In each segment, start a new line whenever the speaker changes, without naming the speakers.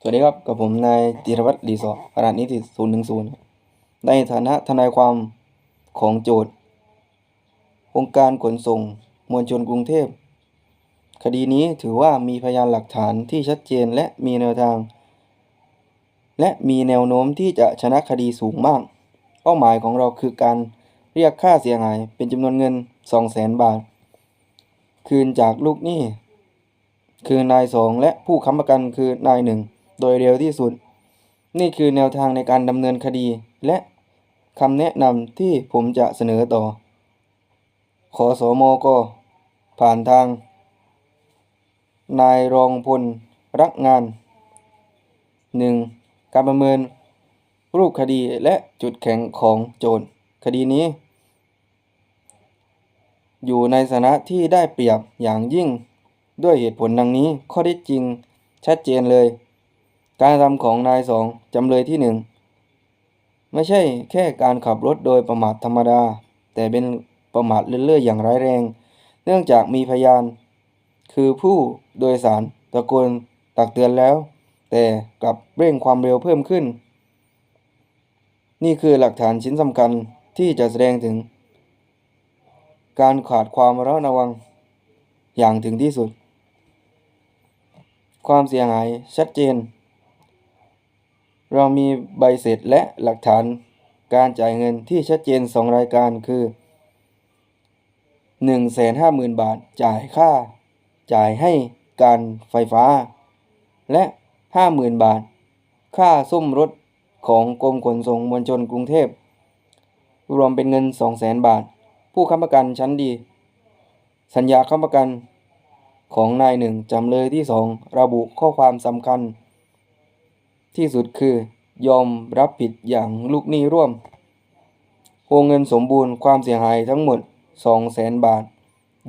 สวัสดีครับ กับผมนายธีรวัตรดีสอขนาดนิติศูนย์หนึ่งศูนย์ในฐานะทนายความของโจทย์องค์การขนส่งมวลชนกรุงเทพ คดีนี้ถือว่ามีพยานหลักฐานที่ชัดเจนและมีแนวทาง และมีแนวโน้มที่จะชนะคดีสูงมาก เป้าหมายของเราคือการเรียกค่าเสียหายเป็นจำนวนเงิน 200,000บาท คืนจากลูกหนี้ คือนายสองและผู้ค้ำประกันคือนายหนึ่ง โดยเร็วที่สุด นี่คือแนวทางในการดำเนินคดี และคำแนะนำที่ผมจะเสนอต่อ ขอสอมอกผ่านทาง นายรองพลรักงาน 1. การประเมิน รูปคดีและจุดแข็งของโจทย์คดีนี้ อยู่ในสถานะที่ได้เปรียบอย่างยิ่ง ด้วยเหตุผลดังนี้ข้อเท็จจริงชัดเจนเลย การทำของนายสองจำเลยที่หนึ่งไม่ใช่แค่การขับรถโดยประมาทธรรมดา แต่เป็นประมาทเลื่อนเล่ออย่างร้ายแรง เนื่องจากมีพยาน คือผู้โดยสารตะโกนตักเตือนแล้ว แต่กลับเร่งความเร็วเพิ่มขึ้น นี่คือหลักฐานชิ้นสำคัญที่จะแสดงถึง การขาดความระมัดระวัง อย่างถึงที่สุด ความเสียหายชัดเจน เรามีใบเสร็จและหลักฐานการจ่ายเงินที่ชัดเจน 2 รายการคือ 150,000 บาทจ่ายค่า จ่ายให้การไฟฟ้า และ 50,000 บาท ค่าส้มรถของกรมขนส่งมวลชนกรุงเทพ รวมเป็นเงิน 200,000 บาท ผู้ค้ำประกันชั้นดี สัญญาค้ำประกันของนายหนึ่งจำเลยที่สองระบุข้อความสำคัญ ที่สุดคือยอมรับผิดอย่างลูกหนี้ร่วมวงเงินสมบูรณ์ความเสียหายทั้งหมด 200,000 บาท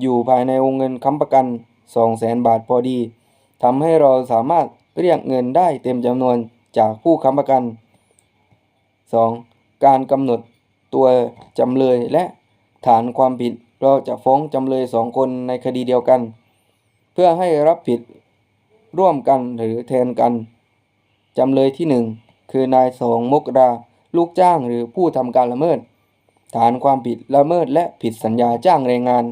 อยู่ภายในวงเงินค้ำประกัน 200,000 บาทพอดีทำให้เราสามารถเรียกเงินได้เต็มจำนวนจากผู้ค้ำประกัน 2. การกำหนดตัวจำเลยและฐานความผิดเราจะฟ้องจำเลยสองคนในคดีเดียวกัน เพื่อให้รับผิดร่วมกันหรือแทนกัน จำเลยที่หนึ่งคือนายสองมกราลูกจ้างหรือผู้ทำการละเมิด ฐานความผิดละเมิดและผิดสัญญาจ้างแรงงาน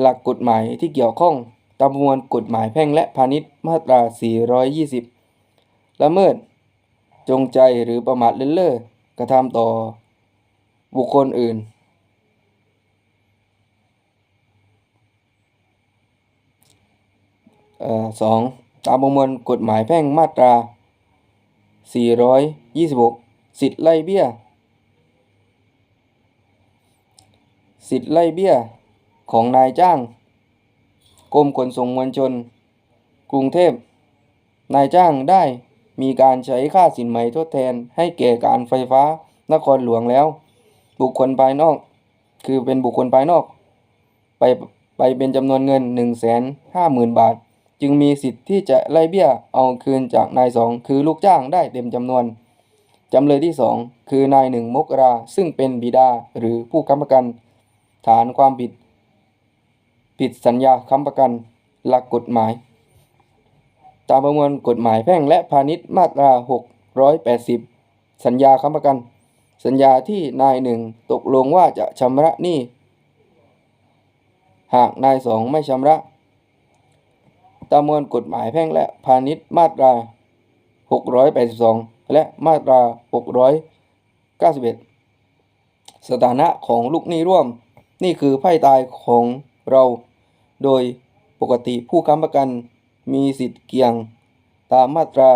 หลักกฎหมายที่เกี่ยวข้องตามประมวลกฎหมายแพ่งและพาณิชย์มาตรา 420 ละเมิด จงใจหรือประมาทเลินเล่อกระทำต่อ บุคคลอื่น เอ่อสอง ตามประมวลกฎหมายแพ่งมาตรา 426 สิทธิ์ไล่เบี้ย สิทธิ์ไล่เบี้ยของนายจ้าง กรมขนส่งมวลชน กรุงเทพ นายจ้างได้มีการใช้ค่าสินไหมทดแทนให้แก่การไฟฟ้านครหลวงแล้ว บุคคลภายนอก คือเป็นบุคคลภายนอก ไปไปเป็นจำนวนเงิน 1 5 0 0 0 0 บาท จึงมีสิทธิ์ที่จะไล่เบี้ยเอาคืนจากนายสองคือลูกจ้างได้เต็มจำนวนจำเลยที่2คือนายหนึ่งมกราซึ่งเป็นบิดาหรือผู้ค้ำประกัน ฐานความผิด ผิดสัญญาค้ำประกัน หลักกฎหมาย ตามประมวลกฎหมายแพ่งและพาณิชย์มาตรา 680 สัญญาค้ำประกัน สัญญาที่นายหนึ่งตกลงว่าจะชำระหนี้หากนายสองไม่ชำระ ตามประมวลกฎหมายแพ่งและพาณิชย์มาตรา 682 และมาตรา 691 สถานะของลูกหนี้ร่วม นี่คือไพ่ตายของเรา โดยปกติผู้ค้ำประกันมีสิทธิ์เกี่ยงตามมาตรา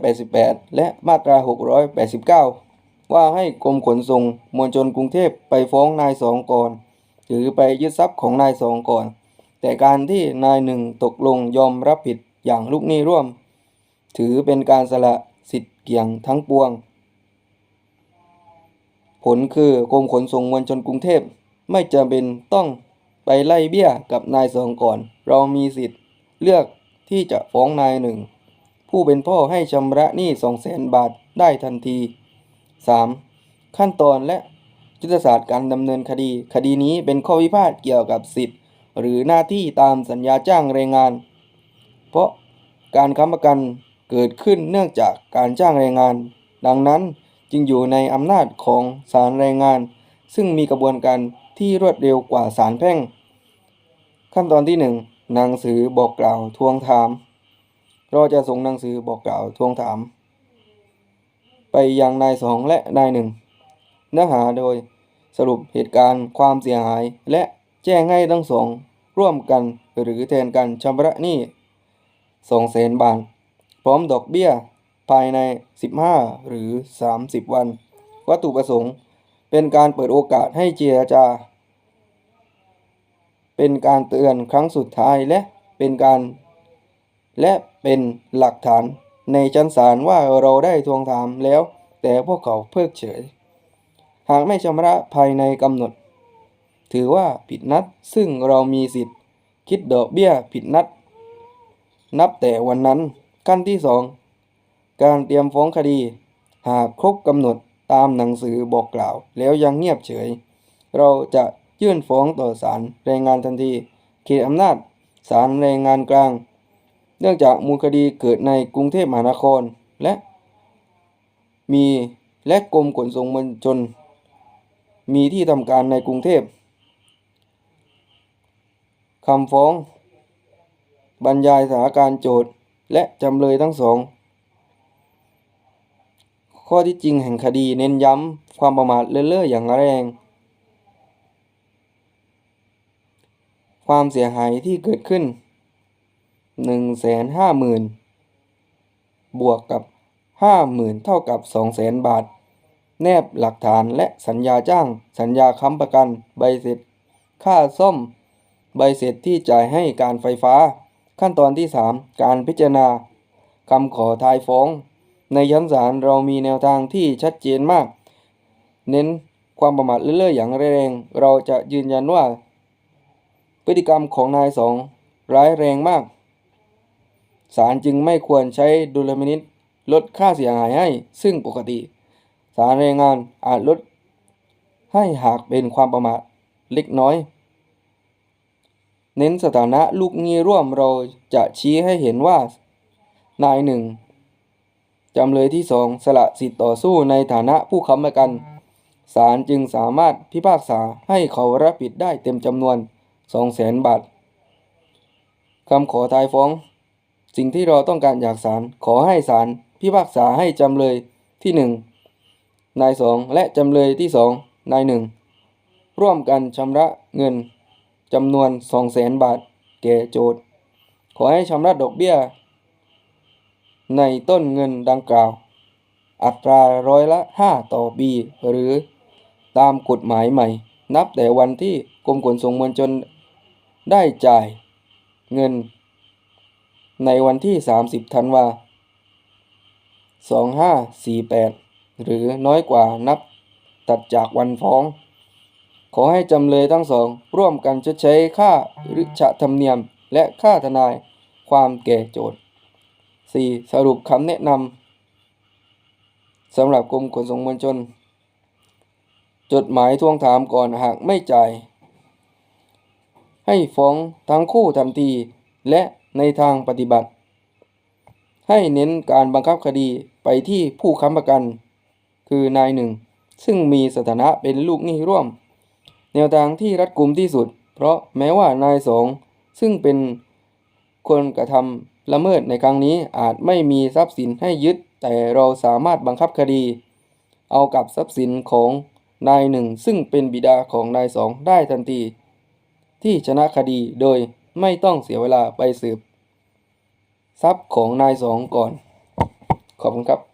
688 และมาตรา 689 ว่าให้กรมขนส่งมวลชนกรุงเทพไปฟ้องนายสองก่อน หรือไปยึดทรัพย์ของนายสองก่อน แต่การที่นายหนึ่งตกลงยอมรับผิดอย่างลูกหนี้ร่วม ถือเป็นการสละสิทธิ์เกี่ยงทั้งปวง ผลคือกรมขนส่งมวลชนกรุงเทพไม่จำเป็นต้องไปไล่เบี้ยกับนายสองก่อน เรามีสิทธิ์เลือกที่จะฟ้องนายหนึ่งผู้เป็นพ่อให้ชำระหนี้สองแสนบาทได้ทันที 3. ขั้นตอนและยุทธศาสตร์การดำเนินคดี คดีนี้เป็นข้อพิพาทเกี่ยวกับสิทธิ หรือหน้าที่ตามสัญญาจ้างแรงงาน เพราะการค้ำประกันเกิดขึ้นเนื่องจากการจ้างแรงงาน ดังนั้นจึงอยู่ในอำนาจของศาลแรงงาน ซึ่งมีกระบวนการที่รวดเร็วกว่าศาลแพ่ง ขั้นตอนที่ 1 หนังสือบอกกล่าวทวงถาม เราจะส่งหนังสือบอกกล่าวทวงถาม ไปยังนายสองและนายหนึ่งเนื้อหาโดยสรุปเหตุการณ์ความเสียหายและแจ้งให้ทั้งสอง ร่วมกันหรือแทนกันชำระหนี้สองแสนบาทพร้อมดอกเบี้ยภายใน 15 หรือ 30 วัน วัตถุประสงค์ เป็นการเปิดโอกาสให้เจรจา เป็นการเตือนครั้งสุดท้ายและเป็นการ และเป็นหลักฐานในชั้นศาลว่าเราได้ทวงถามแล้ว แต่พวกเขาเพิกเฉย หากไม่ชำระภายในกำหนด ถือว่าผิดนัด ซึ่งเรามีสิทธิ์ คิดดอกเบี้ยผิดนัด นับแต่วันนั้น ขั้นที่สองการเตรียมฟ้องคดี หากครบกำหนดตามหนังสือบอกกล่าว แล้วยังเงียบเฉย เราจะยื่นฟ้องต่อศาลแรงงานทันทีเขตอำนาจศาลแรงงานกลาง เนื่องจากมูลคดีเกิดในกรุงเทพมหานครและ มีและกรมขนส่งมวลชน มีที่ทำการในกรุงเทพ คำฟ้อง บรรยายสถานการณ์โจทย์และจำเลยทั้งสอง ข้อที่จริงแห่งคดีเน้นย้ำความประมาทเลินเล่ออย่างแรง ความเสียหายที่เกิดขึ้นหนึ่งแสนห้าหมื่นบวกกับห้าหมื่นเท่ากับสองแสนบาท แนบหลักฐานและสัญญาจ้าง สัญญาค้ำประกัน ใบเสร็จ ค่าซ่อม ใบเสร็จที่จ่ายให้การไฟฟ้า ขั้นตอนที่ 3 การพิจารณาคำขอทายฟ้อง ในชั้นศาลเรามีแนวทางที่ชัดเจนมาก เน้นความประมาทเลินเล่อย่างแรงเราจะยืนยันว่า พฤติกรรมของนายสองร้ายแรงมากศาลจึงไม่ควรใช้ดุลพินิษลดค่าเสียหายให้ ซึ่งปกติศาลแรงงานอาจลดให้หากเป็นความประมาทเล็กน้อย เน้นสถานะลูกหนี้ร่วมเราจะชี้ให้เห็นว่า นายหนึ่งจำเลยที่สองสละสิทธิ์ต่อสู้ในฐานะผู้ค้ำประกันศาลจึงสามารถพิพากษาให้เขารับผิดได้เต็มจำนวน 200,000บาทคำขอทายฟ้อง สิ่งที่เราต้องการจากศาลขอให้ศาลพิพากษาให้จำเลยที่หนึ่งนายสองและจำเลยที่สองนายหนึ่งร่วมกันชำระเงิน จำนวน200,000บาท แก่โจทย์ ขอให้ชำระดอกเบี้ย ในต้นเงินดังกล่าว อัตราร้อยละ5ต่อปี หรือตามกฎหมายใหม่ นับแต่วันที่กรมขนส่งมวลชนได้จ่ายเงิน ในวันที่ 30 ธันวา2548 หรือน้อยกว่านับตัดจากวันฟ้อง ขอให้จำเลยทั้งสอง ร่วมกันชดใช้ค่าริชธรรมเนียม และค่าทนายความแก่โจทย์ 4. สรุปคำแนะนำสำหรับกรมขนส่งมวลชน จดหมายทวงถามก่อนหากไม่จ่าย ให้ฟ้องทั้งคู่ทันที และในทางปฏิบัติ ให้เน้นการบังคับคดีไปที่ผู้ค้ำประกัน คือนายหนึ่ง ซึ่งมีสถานะเป็นลูกหนี้ร่วม แนวทางที่รัดกุมที่สุด เพราะแม้ว่านายสองซึ่งเป็นคนกระทำละเมิดในครั้งนี้อาจไม่มีทรัพย์สินให้ยึด แต่เราสามารถบังคับคดี เอากับทรัพย์สินของนายหนึ่งซึ่งเป็นบิดาของนายสองได้ทันที ที่ชนะคดีโดยไม่ต้องเสียเวลาไปสืบ ทรัพย์ของนายสองก่อน ขอบคุณครับ